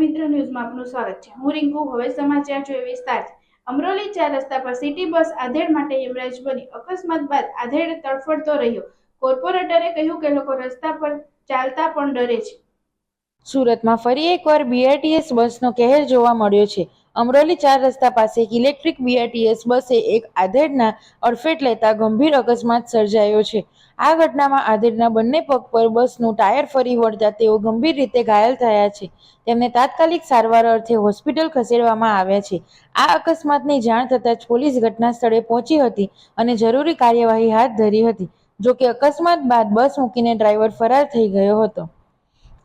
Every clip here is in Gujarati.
મિત્ર ન્યૂઝમાં આપનું સ્વાગત છે. હું રિંકુ, હવે સમાચાર જોઈએ વિસ્તાર. અમરોલી ચાર રસ્તા પર સિટી બસ આધેડ માટે યમરાજ બની. અકસ્માત બાદ આધેડ તડફડતો રહ્યો. કોર્પોરેટરે કહ્યું કે લોકો રસ્તા પર ચાલતા પણ ડરે છે. સુરતમાં ફરી એકવાર બીઆરટીએસ બસનો કહેર જોવા મળ્યો છે. અમરોલી ચાર રસ્તા પાસે ઇલેક્ટ્રિક બીઆરટીએસ બસે એક આધેડના અડફેટ લેતા ગંભીર અકસ્માત સર્જાયો છે. આ ઘટનામાં આધેડના બંને પગ પર બસનું ટાયર ફરી વળતા તેઓ ગંભીર રીતે ઘાયલ થયા છે. તેમને તાત્કાલિક સારવાર અર્થે હોસ્પિટલ ખસેડવામાં આવ્યા છે. આ અકસ્માતની જાણ થતાં જ પોલીસ ઘટના સ્થળે પહોંચી હતી અને જરૂરી કાર્યવાહી હાથ ધરી હતી, જોકે અકસ્માત બાદ બસ મૂકીને ડ્રાઈવર ફરાર થઈ ગયો હતો.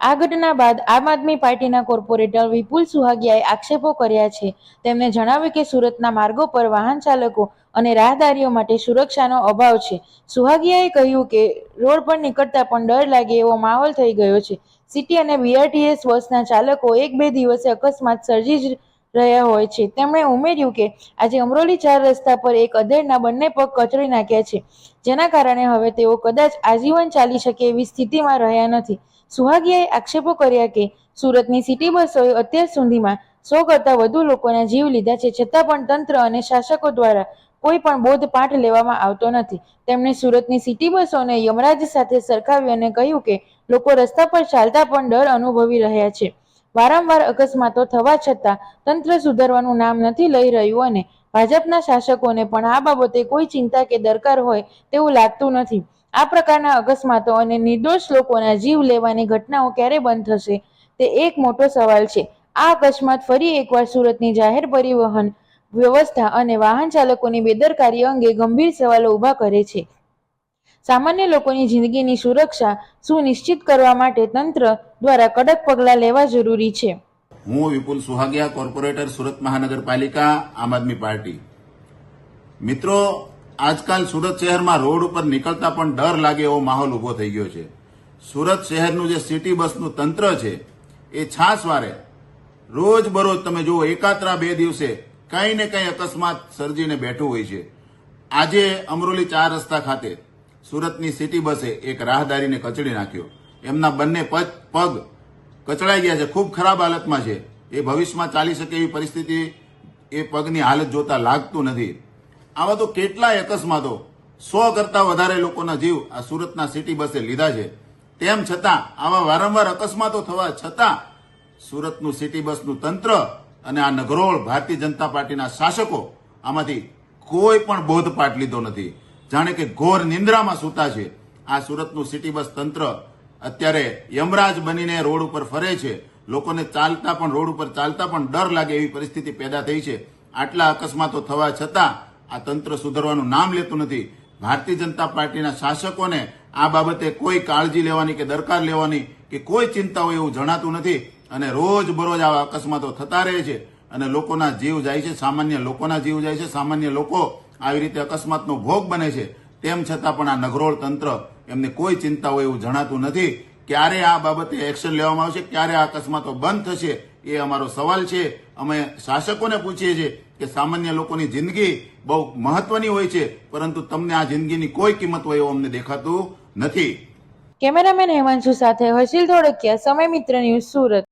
આ ઘટના બાદ આમ આદમી પાર્ટીના કોર્પોરેટર વિપુલ સુહાગિયાએ આક્ષેપો કર્યા છે. તેમણે જણાવ્યું કે સુરતના માર્ગો પર વાહન ચાલકો અને રાહદારીઓ માટે સુરક્ષાનો અભાવ છે. સુહાગિયાએ કહ્યું કે રોડ પર નીકળતા પણ ડર લાગે એવો માહોલ થઈ ગયો છે. સિટી અને બીઆરટીએસ બસના ચાલકો એક બે દિવસે અકસ્માત સર્જી જ રહ્યા હોય છે. તેમણે ઉમેર્યું કે આજે અમરોલી ચાર રસ્તા પર એક અધેડના બંને પગ કચડી નાખ્યા છે, જેના કારણે હવે તેઓ કદાચ આજીવન ચાલી શકે એવી સ્થિતિમાં રહ્યા નથી. સુહાગિયાએ આક્ષેપો કર્યા કે સુરતની સિટી બસોએ અત્યાર સુધીમાં સો કરતાં વધુ લોકોના જીવ લીધા છે. છતાં પણ તંત્ર અને શાસકો દ્વારા કોઈ પણ બોધપાઠ લેવામાં આવતો નથી. તેમણે સુરતની સિટી બસોને યમરાજ સાથે સરખાવી અને કહ્યું કે લોકો રસ્તા પર ચાલતા પણ ડર અનુભવી રહ્યા છે. વારંવાર અકસ્માતો થવા છતાં તંત્ર સુધારવાનું નામ નથી લઈ રહ્યું અને ભાજપના શાસકોને પણ આ બાબતે કોઈ ચિંતા કે દરકાર હોય તેવું લાગતું નથી. આ પ્રકારના અકસ્માતો અને નિર્દોષ લોકોના જીવ લેવાની ઘટનાઓ ક્યારે બંધ થશે તે એક મોટો સવાલ છે. આ અકસ્માત ફરી એકવાર સુરતની જાહેર પરિવહન વ્યવસ્થા અને વાહન ચાલકોની બેદરકારી અંગે ગંભીર સવાલો ઊભા કરે છે. સામાન્ય લોકોની જિંદગીની સુરક્ષા સુનિશ્ચિત કરવા માટે તંત્ર દ્વારા કડક પગલાં લેવા જરૂરી છે. હું વિપુલ સુહાગિયા, કોર્પોરેટર, સુરત મહાનગરપાલિકા, આમ આદમી પાર્ટી. મિત્રો આજકાલ સુરત શહેરમાં રોડ ઉપર નીકળતા પણ ડર લાગે એવો માહોલ ઊભો થઈ ગયો છે. સુરત શહેરનું જે સિટી બસનું તંત્ર છે, એ છાસવારે રોજ બરોજ તમે જુઓ, એકાત્રા બે દિવસે કંઈ ને કંઈ અકસ્માત સર્જીને બેઠું હોય છે. આજે અમરોલી ચાર રસ્તા ખાતે સુરતની સિટી બસે એક રાહદારીને કચડી નાખ્યો. એમના બંને પગ પગ કચડાઈ ગયા છે, ખૂબ ખરાબ હાલતમાં છે. એ ભવિષ્યમાં ચાલી શકે એવી પરિસ્થિતિ એ પગની હાલત જોતા લાગતું નથી. આવા તો કેટલાય અકસ્માતો. સો કરતા વધારે લોકોના જીવ આ સુરતના સિટી બસે લીધા છે. તેમ છતાં, આવા વારંવાર અકસ્માતો થવા છતાં, સુરતનું સિટી બસનું તંત્ર અને આ નગરોળ ભારતીય જનતા પાર્ટીના શાસકો આમાંથી કોઈ પણ બોધપાઠ લીધો નથી. જાણે કે ઘોર નિંદ્રામાં સૂતા છે. આ સુરતનું સિટી બસ તંત્ર અત્યારે યમરાજ બનીને રોડ ઉપર ફરે છે. લોકોને ચાલતા પણ, રોડ ઉપર ચાલતા પણ ડર લાગે એવી પરિસ્થિતિ પેદા થઈ છે. આટલા અકસ્માતો થવા છતાં આ તંત્ર સુધારવાનું નામ લેતું નથી. ભારતીય જનતા પાર્ટીના શાસકોને આ બાબતે કોઈ કાળજી લેવાની કે દરકાર લેવાની કે કોઈ ચિંતા હોય એવું જણાતું નથી અને રોજ બરોજ આવા અકસ્માતો થતા રહે છે અને લોકોના જીવ જાય છે, સામાન્ય લોકોના જીવ જાય છે, સામાન્ય લોકો આવી રીતે અકસ્માતનો ભોગ બને છે. તેમ છતાં પણ આ નગરોળ તંત્ર એમને કોઈ ચિંતા હોય એવું જણાતું નથી. ક્યારે આ બાબતે એક્શન લેવામાં આવશે, ક્યારે આ અકસ્માતો બંધ થશે એ અમારો સવાલ છે. અમે શાસકોને પૂછીએ છીએ કે સામાન્ય લોકોની જિંદગી બહુ મહત્વની હોય છે, પરંતુ તમને આ જિંદગીની કોઈ કિંમત હોય એવું અમને દેખાતું નથી. કેમેરામેન હેમાંશુ સાથે હર્ષિલ ધોળકિયા સમય મિત્ર ન્યૂઝ સુરત.